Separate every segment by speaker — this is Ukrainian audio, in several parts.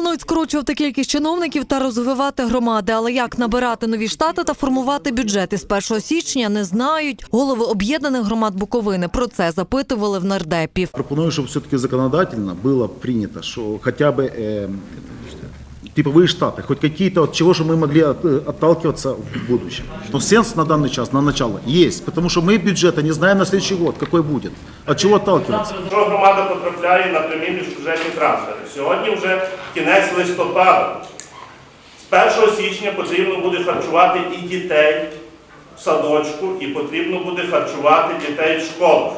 Speaker 1: планують скорочувати кількість чиновників та розвивати громади. Але як набирати нові штати та формувати бюджети з 1 січня не знають. Голови об'єднаних громад Буковини про це запитували в нардепів.
Speaker 2: Пропоную, чтобы все-таки законодательно было принято, что хотя бы э, типовые штаты, хоть какие-то, от чего же мы могли от- э, отталкиваться в будущем. Но сенс на данный час, на начало, есть, потому что мы бюджета не знаем на следующий год, какой будет. От чего отталкиваться?
Speaker 3: Що громада потрапляє на прямі міжбюджетні трансфери? Сьогодні вже кінець листопада. З 1 січня потрібно буде харчувати і дітей в садочку, і потрібно буде харчувати дітей в школах.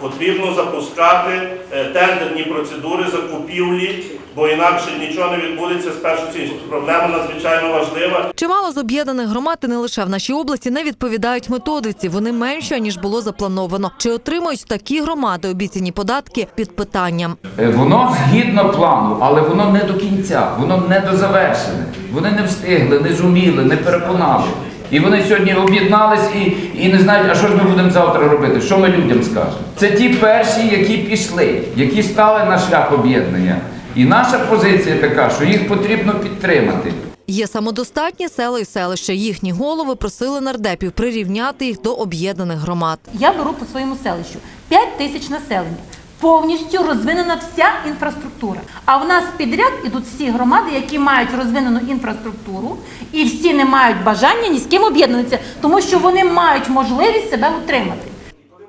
Speaker 3: Потрібно запускати е, тендерні процедури закупівлі, бо інакше нічого не відбудеться з 1 січня. Проблема надзвичайно важлива.
Speaker 1: Чимало з об'єднаних громад і не лише в нашій області не відповідають методиці. Вони менші ніж було заплановано. Чи отримують такі громади обіцяні податки під питанням?
Speaker 4: Е, Воно згідно плану, але воно не до кінця, воно не дозавершене. Вони не встигли, не зуміли, не переконали. І вони сьогодні об'єднались і, і не знають, а що ж ми будемо завтра робити, що ми людям скажемо. Це ті перші, які пішли, які стали на шлях об'єднання. І наша позиція така, що їх потрібно підтримати.
Speaker 1: Є самодостатні села і селища. Їхні голови просили нардепів прирівняти їх до об'єднаних громад.
Speaker 5: Я беру по своєму селищу 5 тисяч населення. Повністю розвинена вся інфраструктура. А в нас підряд ідуть всі громади, які мають розвинену інфраструктуру, і всі не мають бажання ні з ким об'єднуватися, тому що вони мають можливість себе утримати.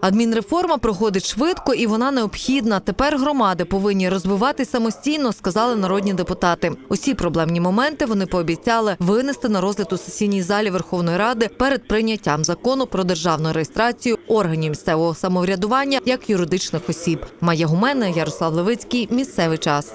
Speaker 1: Адмінреформа проходить швидко і вона необхідна. Тепер громади повинні розвиватись самостійно, сказали народні депутати. Усі проблемні моменти вони пообіцяли винести на розгляд у сесійній залі Верховної Ради перед прийняттям закону про державну реєстрацію органів місцевого самоврядування як юридичних осіб. Майя Гумена, Ярослав Левицький. Місцевий час.